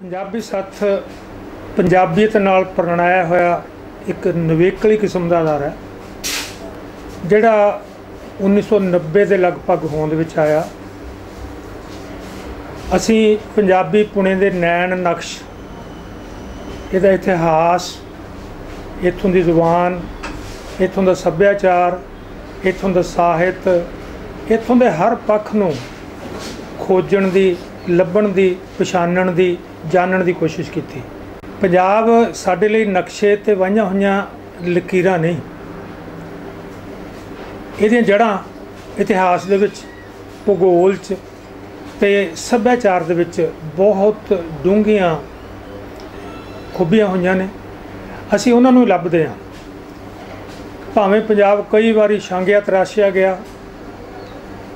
ਪੰਜਾਬੀ ਸੱਥ ਪੰਜਾਬੀਅਤ ਨਾਲ ਪ੍ਰਣਾਇਆ ਹੋਇਆ ਇੱਕ ਨਵੇਕਲੀ ਕਿਸਮ ਦਾ ਅਦਾਰਾ ਹੈ, ਜਿਹੜਾ 1990 ਦੇ ਲਗਭਗ ਹੋਂਦ ਵਿੱਚ ਆਇਆ। ਅਸੀਂ ਪੰਜਾਬੀ ਪੁਣੇ ਦੇ ਨੈਣ ਨਕਸ਼, ਇਹਦਾ ਇਤਿਹਾਸ, ਇੱਥੋਂ ਦੀ ਜ਼ੁਬਾਨ, ਇੱਥੋਂ ਦਾ ਸੱਭਿਆਚਾਰ, ਇੱਥੋਂ ਦਾ ਸਾਹਿਤ, ਇੱਥੋਂ ਦੇ ਹਰ ਪੱਖ ਨੂੰ ਖੋਜਣ ਦੀ ਲੱਭਣ ਦੀ, ਪਛਾਣਨ ਦੀ, ਜਾਣਨ ਦੀ ਕੋਸ਼ਿਸ਼ ਕੀਤੀ। ਪੰਜਾਬ ਸਾਡੇ ਲਈ ਨਕਸ਼ੇ ਤੇ ਵਾਹੀਆਂ ਹੋਈਆਂ ਲਕੀਰਾਂ ਨਹੀਂ। ਇਹਦੀਆਂ ਜੜ੍ਹਾਂ ਇਤਿਹਾਸ ਦੇ ਵਿੱਚ, ਭੂਗੋਲ 'ਚ ਤੇ ਸੱਭਿਆਚਾਰ ਦੇ ਵਿੱਚ ਬਹੁਤ ਡੂੰਘੀਆਂ ਖੂਬੀਆਂ ਹੋਈਆਂ ਨੇ। ਅਸੀਂ ਉਹਨਾਂ ਨੂੰ ਲੱਭਦੇ ਹਾਂ। ਭਾਵੇਂ ਪੰਜਾਬ ਕਈ ਵਾਰੀ ਛਾਂਗਿਆ ਤਰਾਸ਼ਿਆ ਗਿਆ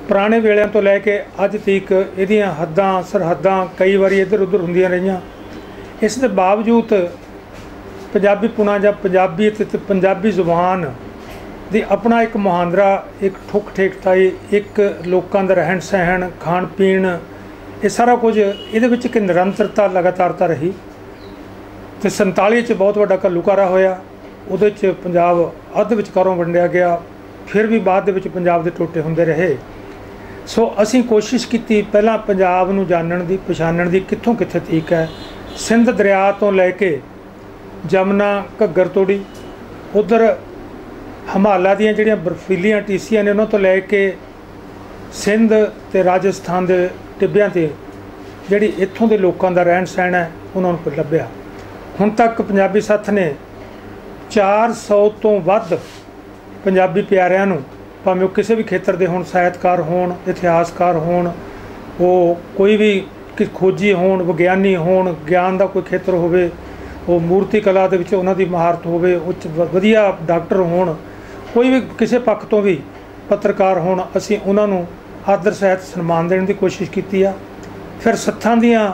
ਪੁਰਾਣੇ ਵੇਲਿਆਂ ਤੋਂ ਲੈ ਕੇ ਅੱਜ ਤੱਕ ਇਹਦੀਆਂ ਹੱਦਾਂ, ਸਰਹੱਦਾਂ ਕਈ ਵਾਰੀ ਇੱਧਰ ਉੱਧਰ ਹੁੰਦੀਆਂ ਰਹੀਆਂ। ਇਸ ਦੇ ਬਾਵਜੂਦ ਪੰਜਾਬੀ ਪੁਣਾ ਜਾਂ ਪੰਜਾਬੀ ਤੇ ਪੰਜਾਬੀ ਜ਼ੁਬਾਨ ਦੀ ਆਪਣਾ ਇੱਕ ਮੁਹਾਂਦਰਾ, ਇੱਕ ਠੁੱਕ ਠੇਕਤਾਈ, ਇੱਕ ਲੋਕਾਂ ਦਾ ਰਹਿਣ ਸਹਿਣ, ਖਾਣ ਪੀਣ, ਇਹ ਸਾਰਾ ਕੁਝ ਇਹਦੇ ਵਿੱਚ ਇੱਕ ਨਿਰੰਤਰਤਾ ਲਗਾਤਾਰਤਾ ਰਹੀ। ਤੇ 47 ਚ ਬਹੁਤ ਵੱਡਾ ਘੱਲੂਕਾਰਾ ਹੋਇਆ। ਉਹਦੇ ਚ ਪੰਜਾਬ ਅੱਧ ਵਿਚਕਾਰੋਂ ਵੰਡਿਆ ਗਿਆ। ਫਿਰ ਵੀ ਬਾਅਦ ਦੇ ਵਿੱਚ ਪੰਜਾਬ ਦੇ ਟੋਟੇ ਹੁੰਦੇ ਰਹੇ। ਸੋ ਅਸੀਂ ਕੋਸ਼ਿਸ਼ ਕੀਤੀ ਪਹਿਲਾਂ ਪੰਜਾਬ ਨੂੰ ਜਾਣਨ ਦੀ, ਪਛਾਣਨ ਦੀ ਕਿੱਥੋਂ ਕਿੱਥੇ ਤੀਕ ਹੈ। ਸਿੰਧ ਦਰਿਆ ਤੋਂ ਲੈ ਕੇ ਜਮਨਾ ਘੱਗਰ ਤੋੜੀ ਉਧਰ ਹਿਮਾਲਾ ਦੀਆਂ ਜਿਹੜੀਆਂ ਬਰਫੀਲੀਆਂ ਟੀਸੀਆਂ ਨੇ ਉਹਨਾਂ ਤੋਂ ਲੈ ਕੇ ਸਿੰਧ ਤੇ ਰਾਜਸਥਾਨ ਦੇ ਟਿੱਬਿਆਂ ਤੇ ਜਿਹੜੀ ਇੱਥੋਂ ਦੇ ਲੋਕਾਂ ਦਾ ਰਹਿਣ ਸਹਿਣ ਹੈ, ਉਹਨਾਂ ਨੂੰ ਲੱਭਿਆ। ਹੁਣ ਤੱਕ ਪੰਜਾਬੀ ਸੱਥ ਨੇ 400 ਤੋਂ ਵੱਧ ਪੰਜਾਬੀ ਪਿਆਰਿਆਂ ਨੂੰ ਭਾਵੇਂ ਉਹ ਕਿਸੇ ਵੀ ਖੇਤਰ ਦੇ ਹੋਣ, ਸਾਹਿਤਕਾਰ ਹੋਣ, ਇਤਿਹਾਸਕਾਰ ਹੋਣ, ਉਹ ਕੋਈ ਵੀ ਕਿ ਖੋਜੀ ਹੋਣ, ਵਿਗਿਆਨੀ ਹੋਣ, ਗਿਆਨ ਦਾ ਕੋਈ ਖੇਤਰ ਹੋਵੇ, ਉਹ ਮੂਰਤੀ ਕਲਾ ਦੇ ਵਿੱਚ ਉਹਨਾਂ ਦੀ ਮਹਾਰਤ ਹੋਵੇ ਉੱਚ ਵ- ਵਧੀਆ ਡਾਕਟਰ ਹੋਣ, ਕੋਈ ਵੀ ਕਿਸੇ ਪੱਖ ਤੋਂ ਵੀ ਪੱਤਰਕਾਰ ਹੋਣ, ਅਸੀਂ ਉਹਨਾਂ ਨੂੰ ਆਦਰ, ਸਹਿਤ, ਸਨਮਾਨ ਦੇਣ ਦੀ ਕੋਸ਼ਿਸ਼ ਕੀਤੀ ਆ। ਫਿਰ ਸੱਥਾਂ ਦੀਆਂ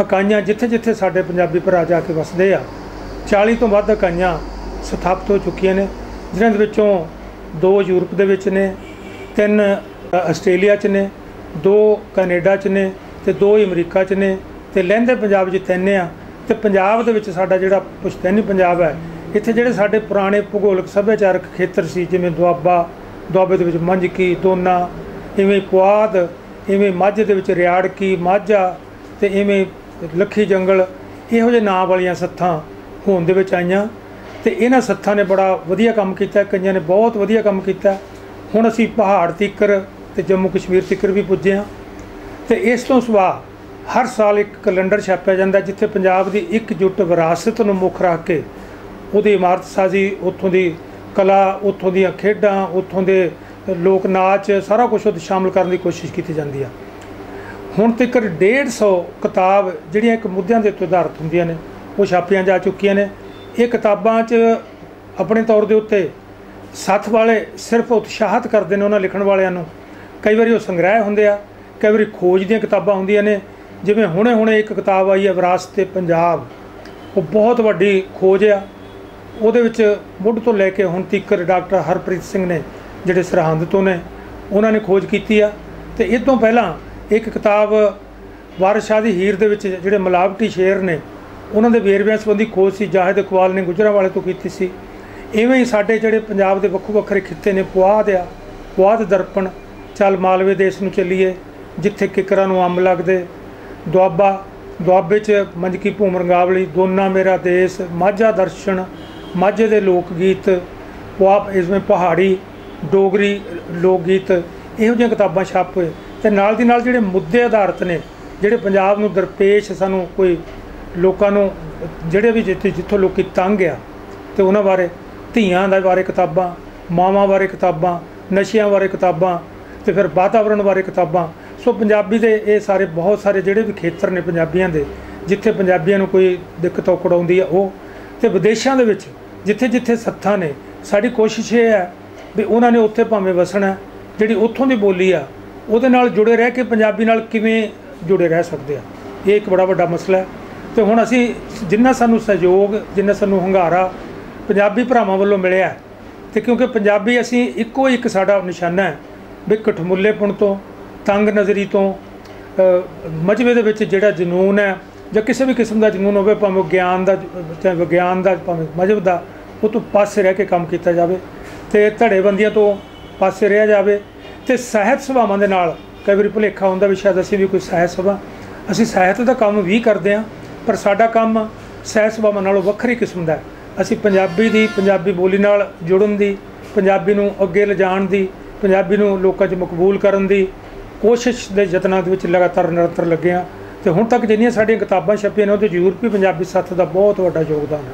ਇਕਾਈਆਂ ਜਿੱਥੇ ਜਿੱਥੇ ਸਾਡੇ ਪੰਜਾਬੀ ਭਰਾ ਜਾ ਕੇ ਵਸਦੇ ਆ 40 ਤੋਂ ਵੱਧ ਇਕਾਈਆਂ ਸਥਾਪਿਤ ਹੋ ਚੁੱਕੀਆਂ ਨੇ, ਜਿਨ੍ਹਾਂ ਦੇ ਵਿੱਚੋਂ ਦੋ ਯੂਰਪ ਦੇ ਵਿੱਚ ਨੇ, ਤਿੰਨ ਆਸਟ੍ਰੇਲੀਆ 'ਚ ਨੇ, ਦੋ ਕੈਨੇਡਾ 'ਚ ਨੇ ਤੇ ਦੋ ਹੀ ਅਮਰੀਕਾ 'ਚ ਨੇ ਤੇ ਲਹਿੰਦੇ ਪੰਜਾਬ 'ਚ ਤਿੰਨ ਆ ਤੇ ਪੰਜਾਬ ਦੇ ਵਿੱਚ ਸਾਡਾ ਜਿਹੜਾ ਪੁਸ਼ਤੈਨੀ ਪੰਜਾਬ ਹੈ, ਇੱਥੇ ਜਿਹੜੇ ਸਾਡੇ ਪੁਰਾਣੇ ਭੂਗੋਲਿਕ ਸੱਭਿਆਚਾਰਕ ਖੇਤਰ ਸੀ, ਜਿਵੇਂ ਦੁਆਬਾ, ਦੁਆਬੇ ਦੇ ਵਿੱਚ ਮੰਝਕੀ ਦੋਨਾ, ਇਵੇਂ ਪੁਆਧ, ਇਵੇਂ ਮੱਝ ਦੇ ਵਿੱਚ ਰਿਆੜਕੀ ਮਾਝਾ ਤੇ ਇਵੇਂ ਲੱਖੀ ਜੰਗਲ, ਇਹੋ ਜਿਹੇ ਨਾਂ ਵਾਲੀਆਂ ਸੱਥਾਂ ਹੋਣ ਦੇ ਵਿੱਚ ਆਈਆਂ। ਤੇ ਇਹਨਾਂ ਸੱਥਾਂ ਨੇ ਬੜਾ ਵਧੀਆ ਕੰਮ ਕੀਤਾ, ਕਈਆਂ ਨੇ ਬਹੁਤ ਵਧੀਆ ਕੰਮ ਕੀਤਾ। ਹੁਣ ਅਸੀਂ ਪਹਾੜ ਤੀਕਰ ਤੇ ਜੰਮੂ ਕਸ਼ਮੀਰ ਤੀਕਰ ਵੀ ਪੁੱਜੇ ਹਾਂ। ਤੇ ਇਸ ਤੋਂ ਸਿਵਾ ਹਰ ਸਾਲ ਇੱਕ ਕੈਲੰਡਰ ਛਾਪਿਆ ਜਾਂਦਾ ਜਿੱਥੇ ਪੰਜਾਬ ਦੀ ਇਕਜੁੱਟ ਵਿਰਾਸਤ ਨੂੰ ਮੁੱਖ ਰੱਖ ਕੇ ਉਹਦੀ ਇਮਾਰਤ ਸਾਜ਼ੀ, ਉੱਥੋਂ ਦੀ ਕਲਾ, ਉੱਥੋਂ ਦੀਆਂ ਖੇਡਾਂ, ਉੱਥੋਂ ਦੇ ਲੋਕ ਨਾਚ, ਸਾਰਾ ਕੁਝ ਉਹ ਸ਼ਾਮਲ ਕਰਨ ਦੀ ਕੋਸ਼ਿਸ਼ ਕੀਤੀ ਜਾਂਦੀ ਆ। ਹੁਣ ਤੱਕ 150 ਕਿਤਾਬ ਜਿਹੜੀਆਂ ਇੱਕ ਮੁੱਦਿਆਂ ਦੇ ਉੱਤੇ ਆਧਾਰਿਤ ਹੁੰਦੀਆਂ ਨੇ, ਉਹ ਛਾਪੀਆਂ ਜਾ ਚੁੱਕੀਆਂ ਨੇ। ਇਹ ਕਿਤਾਬਾਂ 'ਚ ਆਪਣੇ ਤੌਰ ਦੇ ਉੱਤੇ ਸੱਥ ਵਾਲੇ ਸਿਰਫ ਉਤਸ਼ਾਹਤ ਕਰਦੇ ਨੇ ਉਹਨਾਂ ਲਿਖਣ ਵਾਲਿਆਂ ਨੂੰ। ਕਈ ਵਾਰੀ ਉਹ ਸੰਗ੍ਰਹਿ ਹੁੰਦੇ ਆ, ਕਈ ਵਾਰੀ ਖੋਜ ਦੀਆਂ ਕਿਤਾਬਾਂ ਹੁੰਦੀਆਂ ਨੇ। ਜਿਵੇਂ ਹੁਣੇ ਹੁਣੇ ਇੱਕ ਕਿਤਾਬ ਆਈ ਹੈ, ਵਿਰਾਸਤ ਤੇ ਪੰਜਾਬ। ਉਹ ਬਹੁਤ ਵੱਡੀ ਖੋਜ ਆ। ਉਹਦੇ ਵਿੱਚ ਮੁੱਢ ਤੋਂ ਲੈ ਕੇ ਹੁਣ ਤੱਕ ਡਾਕਟਰ ਹਰਪ੍ਰੀਤ ਸਿੰਘ ਨੇ ਜਿਹੜੇ ਸਰਹੰਦ ਤੋਂ ਨੇ, ਉਹਨਾਂ ਨੇ ਖੋਜ ਕੀਤੀ ਆ। ਤੇ ਇਹ ਤੋਂ ਪਹਿਲਾਂ ਇੱਕ ਕਿਤਾਬ ਵਾਰਿਸ ਸ਼ਾਹ ਦੀ ਹੀਰ ਦੇ ਵਿੱਚ ਜਿਹੜੇ ਮਿਲਾਵਟੀ ਸ਼ੇਰ ਨੇ ਉਹਨਾਂ ਦੇ ਵੇਰਵਿਆਂ ਸੰਬੰਧੀ ਖੋਜ ਸੀ, ਜਾਹਿਦ ਇਕਬਾਲ ਨੇ ਗੁਜਰਾਂਵਾਲੇ ਤੋਂ ਕੀਤੀ ਸੀ। ਇਵੇਂ ਹੀ ਸਾਡੇ ਜਿਹੜੇ ਪੰਜਾਬ ਦੇ ਵੱਖੋ ਵੱਖਰੇ ਖਿੱਤੇ ਨੇ, ਪੁਆਧ ਆ, ਪੁਆਧ ਦਰਪਣ, ਚੱਲ ਮਾਲਵੇ ਦੇਸ਼ ਨੂੰ ਚੱਲੀਏ, ਜਿੱਥੇ ਕਿਕਰਾਂ ਨੂੰ ਅੰਬ ਲੱਗਦੇ, ਦੁਆਬਾ, ਦੁਆਬੇ 'ਚ ਮੰਜਕੀ ਭੂਮ ਰੰਗਾਵਲੀ, ਦੋਨਾ ਮੇਰਾ ਦੇਸ਼, ਮਾਝਾ ਦਰਸ਼ਨ, ਮਾਝੇ ਦੇ ਲੋਕ ਗੀਤ ਪੁਆਪ ਇਸਵੇਂ ਪਹਾੜੀ, ਡੋਗਰੀ ਲੋਕ ਗੀਤ ਇਹੋ ਜਿਹੀਆਂ ਕਿਤਾਬਾਂ ਛਾਪ ਹੋਏ। ਤੇ ਨਾਲ ਦੀ ਨਾਲ ਜਿਹੜੇ ਮੁੱਦੇ ਆਧਾਰਿਤ ਨੇ, ਜਿਹੜੇ ਪੰਜਾਬ ਨੂੰ ਦਰਪੇਸ਼ ਸਾਨੂੰ ਕੋਈ ਲੋਕਾਂ ਨੂੰ, ਜਿਹੜੇ ਵੀ ਜਿੱਥੇ ਜਿੱਥੋਂ ਲੋਕੀ ਤੰਗ ਆ, ਤੇ ਉਹਨਾਂ ਬਾਰੇ, ਧੀਆਂ ਦੇ ਬਾਰੇ ਕਿਤਾਬਾਂ, ਮਾਵਾਂ ਬਾਰੇ ਕਿਤਾਬਾਂ, ਨਸ਼ਿਆਂ ਬਾਰੇ ਕਿਤਾਬਾਂ, ਤੇ ਫਿਰ ਵਾਤਾਵਰਣ ਬਾਰੇ ਕਿਤਾਬਾਂ। ਸੋ ਪੰਜਾਬੀ ਦੇ ਇਹ ਸਾਰੇ, ਬਹੁਤ ਸਾਰੇ ਜਿਹੜੇ ਵੀ ਖੇਤਰ ਨੇ ਪੰਜਾਬੀਆਂ ਦੇ, ਜਿੱਥੇ ਪੰਜਾਬੀਆਂ ਨੂੰ ਕੋਈ ਦਿੱਕਤ ਔਕੜ ਆਉਂਦੀ ਆ ਉਹ, ਤੇ ਵਿਦੇਸ਼ਾਂ ਦੇ ਵਿੱਚ ਜਿੱਥੇ ਜਿੱਥੇ ਸੱਥਾਂ ਨੇ, ਸਾਡੀ ਕੋਸ਼ਿਸ਼ ਇਹ ਹੈ ਵੀ ਉਹਨਾਂ ਨੇ ਉੱਥੇ ਭਾਵੇਂ ਵਸਣਾ, ਜਿਹੜੀ ਉੱਥੋਂ ਦੀ ਬੋਲੀ ਆ, ਉਹਦੇ ਨਾਲ ਜੁੜੇ ਰਹਿ ਕੇ ਪੰਜਾਬੀ ਨਾਲ ਕਿਵੇਂ ਜੁੜੇ ਰਹਿ ਸਕਦੇ ਆ। ਇਹ ਇੱਕ ਬੜਾ ਵੱਡਾ ਮਸਲਾ ਹੈ। ਤੇ ਹੁਣ ਅਸੀਂ ਜਿੰਨਾ ਸਾਨੂੰ ਸਹਿਯੋਗ ਜਿੰਨਾ ਸਾਨੂੰ ਹੰਗਾਰਾ ਪੰਜਾਬੀ ਭਰਾਵਾਂ ਵੱਲੋਂ ਮਿਲਿਆ ਤੇ ਕਿਉਂਕਿ ਪੰਜਾਬੀ ਅਸੀਂ ਇੱਕੋ ਇੱਕ ਸਾਡਾ ਨਿਸ਼ਾਨਾ ਹੈ ਵੀ ਕਠਮੁੱਲੇਪੁਣ ਤੋਂ ਤੰਗ ਨਜ਼ਰੀ ਤੋਂ ਅ, ਮਜਬੇ ਦੇ ਵਿੱਚ ਜਿਹੜਾ ਜਨੂਨ ਹੈ ਜਾਂ ਕਿਸੇ ਵੀ ਕਿਸਮ ਦਾ ਜਨੂਨ ਹੋਵੇ ਭਾਵੇਂ ਗਿਆਨ ਦਾ ਚਾਹੇ ਵਿਗਿਆਨ ਦਾ ਭਾਵੇਂ ਮਜ਼ਹਬ ਦਾ ਉਹ ਤੋਂ ਪਾਸੇ ਰਹਿ ਕੇ ਕੰਮ ਕੀਤਾ ਜਾਵੇ ਤੇ ਧੜੇਬੰਦੀਆਂ ਤੋਂ ਪਾਸੇ ਰਹਿ ਜਾਵੇ ਤੇ ਸਾਹਿਤ ਸਭਾਵਾਂ ਦੇ ਨਾਲ ਕਈ ਵਾਰੀ ਭੁਲੇਖਾ ਹੁੰਦਾ ਵੀ ਸ਼ਾਇਦ ਅਸੀਂ ਵੀ ਕੋਈ ਸਾਹਿਤ ਸਭਾ ਅਸੀਂ ਸਾਹਿਤ ਦਾ ਕੰਮ ਵੀ ਕਰਦੇ ਹਾਂ ਪਰ ਸਾਡਾ ਕੰਮ ਸਹਿ ਸਭਾਵਾਂ ਨਾਲੋਂ ਵੱਖਰੀ ਕਿਸਮ ਦਾ ਅਸੀਂ ਪੰਜਾਬੀ ਦੀ ਪੰਜਾਬੀ ਬੋਲੀ ਨਾਲ ਜੁੜਨ ਦੀ, ਪੰਜਾਬੀ ਨੂੰ ਅੱਗੇ ਲਿਜਾਣ ਦੀ, ਪੰਜਾਬੀ ਨੂੰ ਲੋਕਾਂ 'ਚ ਮਕਬੂਲ ਕਰਨ ਦੀ ਕੋਸ਼ਿਸ਼ ਦੇ ਯਤਨਾਂ ਦੇ ਵਿੱਚ ਲਗਾਤਾਰ ਨਿਰੰਤਰ ਲੱਗੇ ਹਾਂ। ਤੇ ਹੁਣ ਤੱਕ ਜਿੰਨੀਆਂ ਸਾਡੀਆਂ ਕਿਤਾਬਾਂ ਛਪੀਆਂ ਨੇ, ਉਹਦੇ 'ਚ ਯੂਰਪੀ ਪੰਜਾਬੀ ਸੱਥ ਦਾ ਬਹੁਤ ਵੱਡਾ ਯੋਗਦਾਨ ਹੈ।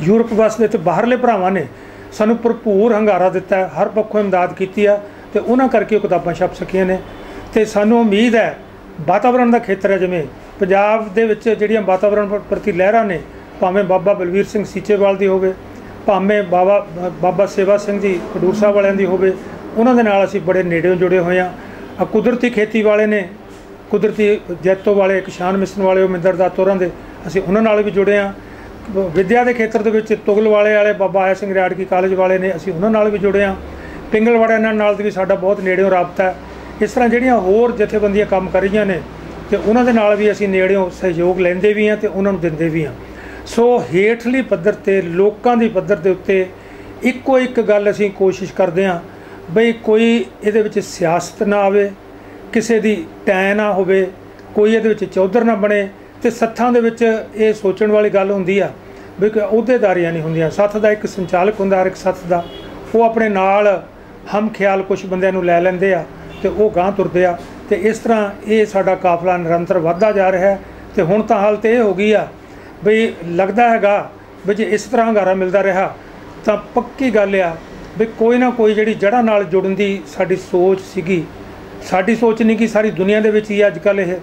ਯੂਰਪ ਵਸਦੇ ਤੇ ਬਾਹਰਲੇ ਭਰਾਵਾਂ ਨੇ ਸਾਨੂੰ ਭਰਪੂਰ ਹੰਗਾਰਾ ਦਿੱਤਾ ਹਰ ਪੱਖੋਂ ਇਮਦਾਦ ਕੀਤੀ ਆ ਤੇ ਉਹਨਾਂ ਕਰਕੇ ਉਹ ਕਿਤਾਬਾਂ ਛਪ ਸਕੀਆਂ ਨੇ। ਤੇ ਸਾਨੂੰ ਉਮੀਦ ਹੈ ਵਾਤਾਵਰਣ ਦਾ ਖੇਤਰ ਹੈ ਜਿਵੇਂ ਪੰਜਾਬ ਦੇ ਵਿੱਚ ਜਿਹੜੀਆਂ ਵਾਤਾਵਰਣ ਪ੍ਰਤੀ ਲਹਿਰਾਂ ਨੇ, ਭਾਵੇਂ ਬਾਬਾ ਬਲਵੀਰ ਸਿੰਘ ਸੀਚੇਵਾਲ ਦੀ ਹੋਵੇ, ਭਾਵੇਂ ਬਾਬਾ ਬਾਬਾ ਸੇਵਾ ਸਿੰਘ ਜੀ ਖਡੂਰ ਸਾਹਿਬ ਵਾਲਿਆਂ ਦੀ ਹੋਵੇ, ਉਹਨਾਂ ਦੇ ਨਾਲ ਅਸੀਂ ਬੜੇ ਨੇੜਿਓਂ ਜੁੜੇ ਹੋਏ ਹਾਂ। ਆ ਕੁਦਰਤੀ ਖੇਤੀ ਵਾਲੇ ਨੇ, ਕੁਦਰਤੀ ਜੈਤੋ ਵਾਲੇ ਕਿਸਾਨ ਮਿਸ਼ਨ ਵਾਲੇ ਉਹ ਮਿੰਦਰ ਦਾਤੋਰਾਂ ਦੇ, ਅਸੀਂ ਉਹਨਾਂ ਨਾਲ ਵੀ ਜੁੜੇ ਹਾਂ। ਵਿਦਿਆ ਦੇ ਖੇਤਰ ਦੇ ਵਿੱਚ ਤੁਗਲ ਵਾਲੇ ਵਾਲੇ, ਬਾਬਾ ਆਇਆ ਸਿੰਘ ਰਿਆੜਕੀ ਕਾਲਜ ਵਾਲੇ ਨੇ, ਅਸੀਂ ਉਹਨਾਂ ਨਾਲ ਵੀ ਜੁੜੇ ਹਾਂ। ਪਿੰਗਲਵਾੜਾ ਇਹਨਾਂ ਨਾਲ ਵੀ ਸਾਡਾ ਬਹੁਤ ਨੇੜਿਓਂ ਰਾਬਤਾ ਹੈ। ਇਸ ਤਰ੍ਹਾਂ ਜਿਹੜੀਆਂ ਹੋਰ ਜਥੇਬੰਦੀਆਂ ਕੰਮ ਕਰ ਰਹੀਆਂ ਨੇ ਤੇ ਉਹਨਾਂ ਦੇ ਨਾਲ ਵੀ ਅਸੀਂ ਨੇੜਿਓਂ ਸਹਿਯੋਗ ਲੈਂਦੇ ਵੀ ਹਾਂ ਤੇ ਉਹਨਾਂ ਨੂੰ ਦਿੰਦੇ ਵੀ ਹਾਂ। ਸੋ ਹੇਠਲੀ ਪੱਧਰ ਤੇ, ਲੋਕਾਂ ਦੀ ਪੱਧਰ ਦੇ ਉੱਤੇ ਇੱਕੋ ਇੱਕ ਗੱਲ ਅਸੀਂ ਕੋਸ਼ਿਸ਼ ਕਰਦੇ ਹਾਂ ਬਈ ਕੋਈ ਇਹਦੇ ਵਿੱਚ ਸਿਆਸਤ ਨਾ ਆਵੇ, ਕਿਸੇ ਦੀ ਟੈ ਨਾ ਹੋਵੇ, ਕੋਈ ਇਹਦੇ ਵਿੱਚ ਚੌਧਰ ਨਾ ਬਣੇ ਤੇ ਸੱਥਾਂ ਦੇ ਵਿੱਚ ਇਹ ਸੋਚਣ ਵਾਲੀ ਗੱਲ ਹੁੰਦੀ ਆ ਵੀ ਕਿ ਅਹੁਦੇਦਾਰੀਆਂ ਨਹੀਂ ਹੁੰਦੀਆਂ। ਸੱਥ ਦਾ ਇੱਕ ਸੰਚਾਲਕ ਹੁੰਦਾ ਹਰ ਇੱਕ ਸੱਥ ਦਾ, ਉਹ ਆਪਣੇ ਨਾਲ ਹਮ ਖਿਆਲ ਕੁਝ ਬੰਦਿਆਂ ਨੂੰ ਲੈ ਲੈਂਦੇ ਆ। ਤੇ ਉਹ ਗਾਂ ਤੁਰਦੇ ਆ। ਤੇ ਇਸ ਤਰ੍ਹਾਂ ਇਹ ਸਾਡਾ ਕਾਫਲਾ ਨਿਰੰਤਰ ਵੱਧਦਾ ਜਾ ਰਿਹਾ ਹੈ। ਤੇ ਹੁਣ ਤਾਂ ਹਾਲਤ ਇਹ ਹੋ ਗਈ ਆ ਵੀ ਲੱਗਦਾ ਹੈਗਾ ਵੀ ਜੇ ਇਸ ਤਰ੍ਹਾਂ ਹੰਗਾਰਾ ਮਿਲਦਾ ਰਿਹਾ, ਤਾਂ ਪੱਕੀ ਗੱਲ ਆ ਵੀ ਕੋਈ ਨਾ ਕੋਈ ਜਿਹੜੀ ਜੜ੍ਹਾਂ ਨਾਲ ਜੁੜਨ ਦੀ ਸਾਡੀ ਸੋਚ ਸੀਗੀ, ਸਾਡੀ ਸੋਚ ਨਹੀਂ ਕਿ ਸਾਰੀ ਦੁਨੀਆ ਦੇ ਵਿੱਚ ਹੀ ਅੱਜ ਕੱਲ੍ਹ ਇਹ,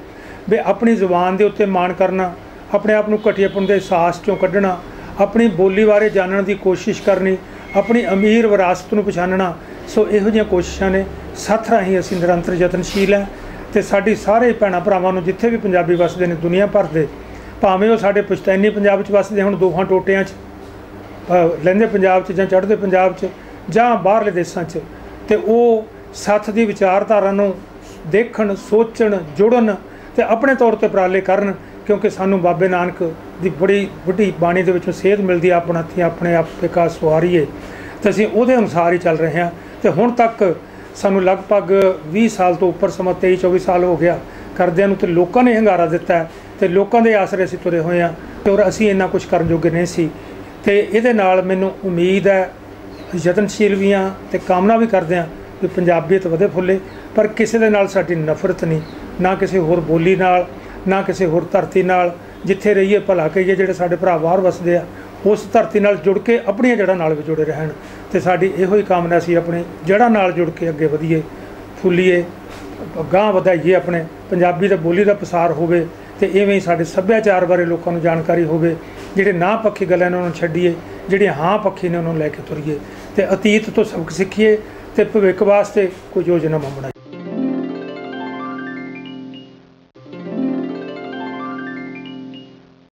ਵੀ ਆਪਣੀ ਜ਼ੁਬਾਨ ਦੇ ਉੱਤੇ ਮਾਣ ਕਰਨਾ, ਆਪਣੇ ਆਪ ਨੂੰ ਘਟੀਆਪਣ ਦੇ ਅਹਿਸਾਸ ਚੋਂ ਕੱਢਣਾ, ਆਪਣੀ ਬੋਲੀ ਬਾਰੇ ਜਾਣਨ ਦੀ ਕੋਸ਼ਿਸ਼ ਕਰਨੀ, ਆਪਣੀ ਅਮੀਰ ਵਿਰਾਸਤ ਨੂੰ ਪਛਾਣਨਾ ਸੋ ਇਹੋ ਜਿਹੀਆਂ ਕੋਸ਼ਿਸ਼ਾਂ ਨੇ ਸੱਥ ਰਾਹੀਂ ਅਸੀਂ ਨਿਰੰਤਰ ਯਤਨਸ਼ੀਲ ਹੈ ਤੇ ਸਾਡੀ ਸਾਰੇ ਭੈਣਾਂ ਭਰਾਵਾਂ ਨੂੰ ਜਿੱਥੇ ਵੀ ਪੰਜਾਬੀ ਵੱਸਦੇ ਨੇ ਦੁਨੀਆ ਭਰ ਦੇ ਭਾਵੇਂ ਉਹ ਸਾਡੇ ਪੁਸ਼ਤੈਨੀ ਪੰਜਾਬ 'ਚ ਵੱਸਦੇ ਹੁਣ ਦੋਹਾਂ ਟੋਟਿਆਂ 'ਚ ਅ, ਪੰਜਾਬ 'ਚ ਜਾਂ ਚੜ੍ਹਦੇ ਪੰਜਾਬ 'ਚ ਜਾਂ ਬਾਹਰਲੇ ਦੇਸ਼ਾਂ 'ਚ ਤੇ ਉਹ ਸੱਥ ਦੀ ਵਿਚਾਰਧਾਰਾ ਨੂੰ ਦੇਖਣ ਸੋਚਣ ਜੁੜਨ ਤੇ ਆਪਣੇ ਤੌਰ ਤੇ ਉਪਰਾਲੇ ਕਰਨ ਕਿਉਂਕਿ ਸਾਨੂੰ ਬਾਬੇ ਨਾਨਕ ਦੀ ਬੜੀ ਵੱਡੀ ਬਾਣੀ ਦੇ ਵਿੱਚੋਂ ਸੇਧ ਮਿਲਦੀ ਆ ਆਪਣਾ ਹੱਥੀਂ ਆਪਣੇ ਆਪ ਵਿਕਾਸ ਸਵਾਰੀਏ ਤੇ ਅਸੀਂ ਉਹਦੇ ਅਨੁਸਾਰ ਹੀ ਚੱਲ ਰਹੇ ਹਾਂ ਤੇ ਹੁਣ ਤੱਕ ਸਾਨੂੰ ਲਗਭਗ 20 ਸਾਲ ਤੋਂ ਉੱਪਰ ਸਮਾਂ 23 24 ਸਾਲ ਹੋ ਗਿਆ। ਕਰਦਿਆਂ ਨੂੰ ਤੇ ਲੋਕਾਂ ਨੇ ਹੰਗਾਰਾ ਦਿੱਤਾ ਹੈ ਤੇ ਲੋਕਾਂ ਦੇ ਆਸਰੇ ਅਸੀਂ ਤੁਰੇ ਹੋਏ ਹਾਂ ਤੇ ਔਰ ਅਸੀਂ ਇੰਨਾ ਕੁਝ ਕਰਨ ਜੋਗੇ ਨਹੀਂ ਸੀ। ਤੇ ਇਹਦੇ ਨਾਲ ਮੈਨੂੰ ਉਮੀਦ ਹੈ, ਯਤਨਸ਼ੀਲ ਵੀ ਹਾਂ ਤੇ ਕਾਮਨਾ ਵੀ ਕਰਦੇ ਹਾਂ ਕਿ ਪੰਜਾਬੀਅਤ ਵਧੇ ਫੁੱਲੇ, ਪਰ ਕਿਸੇ ਦੇ ਨਾਲ ਸਾਡੀ ਨਫ਼ਰਤ ਨਹੀਂ, ਨਾ ਕਿਸੇ ਹੋਰ ਬੋਲੀ ਨਾਲ, ਨਾ ਕਿਸੇ ਹੋਰ ਧਰਤੀ ਨਾਲ। ਜਿੱਥੇ ਰਹੀਏ ਭਲਾ ਕਹੀਏ, ਜਿਹੜੇ ਸਾਡੇ ਭਰਾ ਬਾਹਰ ਵਸਦੇ ਆ, ਉਸ ਧਰਤੀ ਨਾਲ ਜੁੜ ਕੇ ਆਪਣੀਆਂ ਜੜ੍ਹਾਂ ਨਾਲ ਵੀ ਜੁੜੇ ਰਹਿਣ। ਤੇ ਸਾਡੀ ਇਹੋ ਹੀ ਕਾਮਨਾ ਸੀ ਆਪਣੇ ਜੜ੍ਹਾਂ ਨਾਲ ਜੁੜ ਕੇ ਅੱਗੇ ਵਧੀਏ, ਫੁੱਲੀਏ ਗਾਂ ਵਧਾਈਏ ਆਪਣੇ, ਪੰਜਾਬੀ ਦਾ ਬੋਲੀ ਦਾ ਪ੍ਰਸਾਰ ਹੋਵੇ ਤੇ ਇਵੇਂ ਹੀ ਸਾਡੇ ਸੱਭਿਆਚਾਰ ਬਾਰੇ ਲੋਕਾਂ ਨੂੰ ਜਾਣਕਾਰੀ ਹੋਵੇ, ਜਿਹੜੇ ਨਾ ਪੱਖੀ ਗੱਲਾਂ ਨੇ ਉਹਨਾਂ ਨੂੰ ਛੱਡੀਏ, ਜਿਹੜੀਆਂ ਹਾਂ ਪੱਖੀ ਨੇ ਉਹਨਾਂ ਨੂੰ ਲੈ ਕੇ ਤੁਰੀਏ ਤੇ ਅਤੀਤ ਤੋਂ ਸਬਕ ਸਿੱਖੀਏ ਤੇ ਭਵਿੱਖ ਵਾਸਤੇ ਕੋਈ ਯੋਜਨਾ ਬਣਾਈਏ।